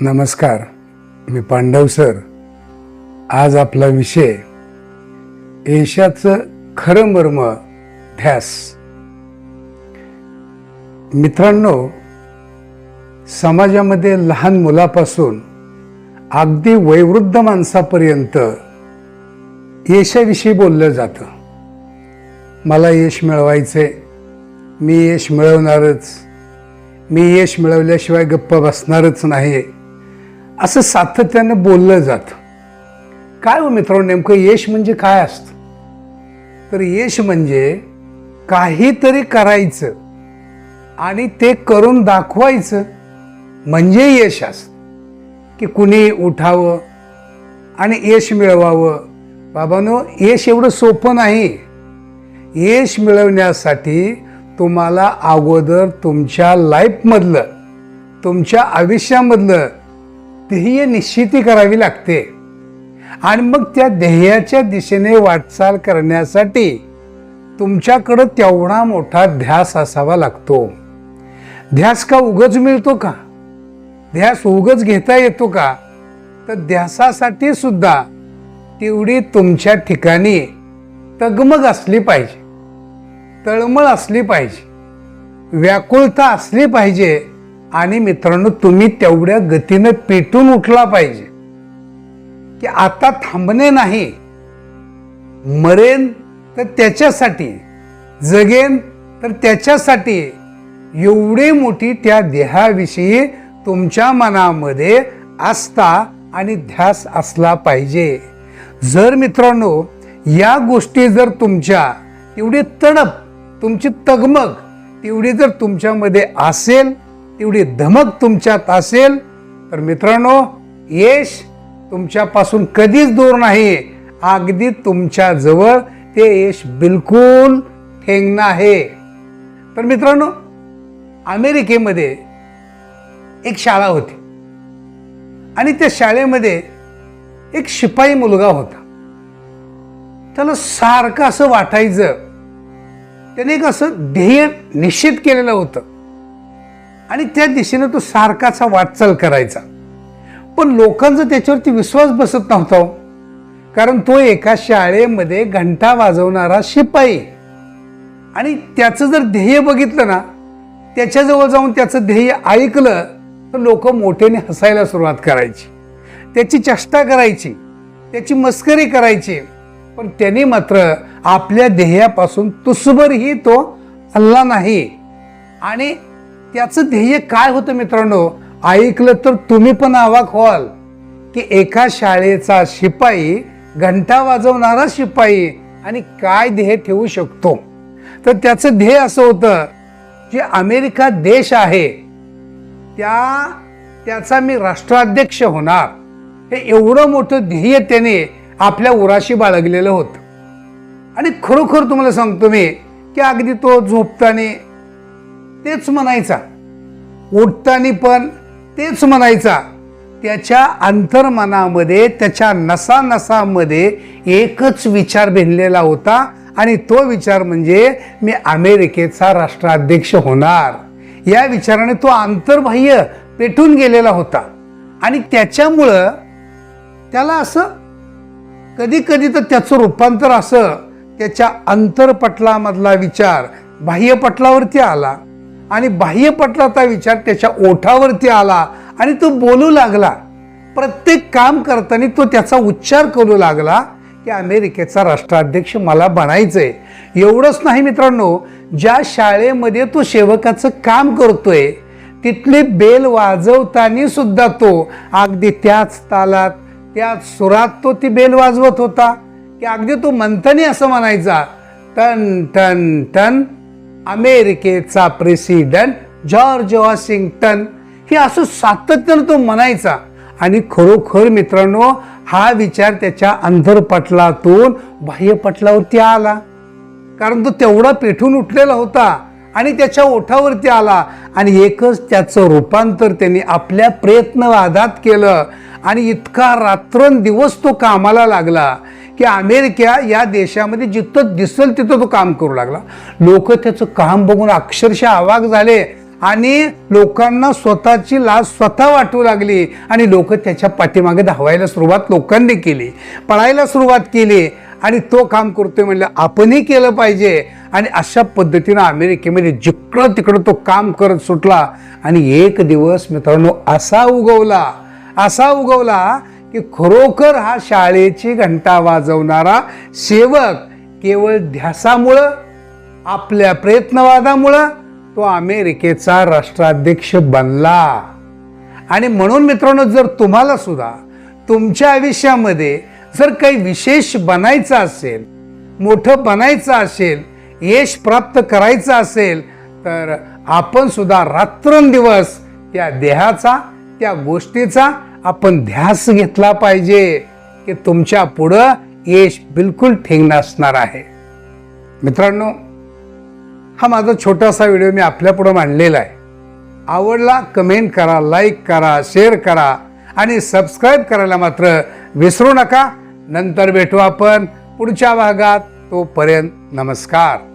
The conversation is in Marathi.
नमस्कार मी पांडव सर. आज आपला विषय यशाचं खरं मर्म ध्यास. मित्रांनो समाजामध्ये लहान मुलापासून अगदी वैवृद्ध माणसापर्यंत यशाविषयी बोललं जातं. मला यश मिळवायचे मी यश मिळवणारच. मी यश मिळवल्याशिवाय गप्प बसणारच नाही असं सातत्यानं बोललं जातं. काय हो मित्रांनो नेमकं यश म्हणजे काय असतं? तर यश म्हणजे काहीतरी करायचं आणि ते करून दाखवायचं म्हणजे यश असतं. की कुणी उठावं आणि यश मिळवावं. बाबानो यश एवढं सोपं नाही. यश मिळवण्यासाठी तुम्हाला अगोदर तुमच्या लाईफमधलं तुमच्या आयुष्यामधलं ध्येय निश्चिती करावी लागते. आणि मग त्या ध्येयाच्या दिशेने वाटचाल करण्यासाठी तुमच्याकडं तेवढा मोठा ध्यास असावा लागतो. ध्यास का उगच मिळतो का? ध्यास उगच घेता येतो का? तर ध्यासासाठी सुद्धा तेवढी तुमच्या ठिकाणी तगमग असली पाहिजे. तळमळ असली पाहिजे. व्याकुळता असली पाहिजे. आणि मित्रांनो तुम्ही तेवढ्या गतीनं पेटून उठला पाहिजे. की आता थांबणे नाही. मरेन तर त्याच्यासाठी जगेन तर त्याच्यासाठी एवढी मोठी त्या देहाविषयी तुमच्या मनामध्ये आस्था आणि ध्यास असला पाहिजे. जर मित्रांनो या गोष्टी जर तुमच्या तेवढी तडप तुमची तगमग तेवढी जर तुमच्यामध्ये असेल तेवढी धमक तुमच्यात असेल तर मित्रांनो यश तुमच्यापासून कधीच दूर नाही. अगदी तुमच्या जवळ ते यश बिलकुल ठेंगणं आहे. तर मित्रांनो अमेरिकेमध्ये एक शाळा होती. आणि त्या शाळेमध्ये एक शिपाई मुलगा होता. त्याला सारखं असं वाटायचं. त्याने एक असं ध्येय निश्चित केलेलं होतं. आणि त्या दिशेनं तो सारखाचा वाटचाल करायचा. पण लोकांचा त्याच्यावरती विश्वास बसत नव्हता हो. कारण तो एका शाळेमध्ये घंटा वाजवणारा शिपाई. आणि त्याचं जर ध्येय बघितलं ना त्याच्याजवळ जाऊन त्याचं ध्येय ऐकलं तर लोक मोठ्याने हसायला सुरुवात करायची. त्याची चेष्टा करायची त्याची मस्करी करायची. पण त्याने मात्र आपल्या ध्येयापासून तुसभरही तो हल्ला नाही. आणि त्याचं ध्येय काय होतं मित्रांनो? ऐकलं तर तुम्ही पण आवाक व्हाल की एका शाळेचा शिपाई घंटा वाजवणारा शिपाई आणि काय ध्येय ठेवू शकतो? तर त्याचं ध्येय असं होतं जे अमेरिका देश आहे. त्या त्याचा मी राष्ट्राध्यक्ष होणार. हे एवढं मोठं ध्येय त्याने आपल्या उराशी बाळगलेलं होतं. आणि खरोखर तुम्हाला सांगतो मी की अगदी तो झोपताना तेच म्हणायचा. उठताना पण तेच म्हणायचा. त्याच्या अंतर्मनामध्ये त्याच्या नसानसामध्ये एकच विचार भिनलेला होता आणि तो विचार म्हणजे मी अमेरिकेचा राष्ट्राध्यक्ष होणार. या विचाराने तो आंतरबाह्य पेटून गेलेला होता. आणि त्याच्यामुळं त्याला असं कधी कधी तर त्याचं रूपांतर असं त्याच्या अंतरपटलामधला विचार बाह्यपटलावरती आला. आणि बाह्यपटलाचा विचार त्याच्या ओठावरती आला आणि तो बोलू लागला. प्रत्येक काम करताना तो त्याचा उच्चार करू लागला की अमेरिकेचा राष्ट्राध्यक्ष मला बनायचंय. एवढंच नाही मित्रांनो ज्या शाळेमध्ये तो सेवकाचं काम करतोय तिथले बेल वाजवताना सुद्धा तो अगदी त्याच तालात त्याच सुरात तो ती बेल वाजवत होता. की अगदी तो म्हणताना असं म्हणायचा टन टन टन अमेरिकेचा प्रेसिडेंट जॉर्ज वॉशिंग्टन. हे असं सातत्यानं तो म्हणायचा. आणि खरोखर मित्रांनो हा विचार त्याच्या अंधरपटलातून बाह्यपटलावरती आला. कारण तो तेवढा पेठून उठलेला होता आणि त्याच्या ओठावरती आला. आणि एकच त्याचं रूपांतर त्यांनी आपल्या प्रयत्नवादात केलं. आणि इतका रात्रंदिवस तो कामाला लागला. की अमेरिका या देशामध्ये जिथं दिसेल तिथं तो काम करू लागला. लोक त्याचं काम बघून अक्षरशः आवाक झाले आणि लोकांना स्वतःची लाज स्वतः वाटू लागली आणि लोक त्याच्या पाठीमागे धावायला सुरुवात लोकांनी केली. पळायला सुरुवात केली आणि तो काम करतोय म्हणलं आपणही केलं पाहिजे. आणि अशा पद्धतीनं अमेरिकेमध्ये जिकडं तिकडं तो काम करत सुटला आणि एक दिवस मित्रांनो असा उगवला असा उगवला की खरोखर हा शाळेची घंटा वाजवणारा सेवक केवळ ध्यासामुळं आपल्या प्रयत्नवादामुळं तो अमेरिकेचा राष्ट्राध्यक्ष बनला. आणि म्हणून मित्रांनो जर तुम्हाला सुद्धा तुमच्या आयुष्यामध्ये जर काही विशेष बनायचं असेल मोठं बनायचं असेल यश प्राप्त करायचं असेल तर आपण सुद्धा रात्रंदिवस त्या देहाचा त्या गोष्टीचा आपण ध्यास घेतला पाहिजे की तुमच्या पुढं यश बिलकुल ठेंग नसणार आहे. मित्रांनो हा माझा छोटासा व्हिडिओ मी आपल्यापुढं मांडलेला आहे. आवडला कमेंट करा लाईक करा शेअर करा आणि सबस्क्राईब करायला मात्र विसरू नका. नंतर भेटू आपण पुढच्या भागात. तोपर्यंत नमस्कार.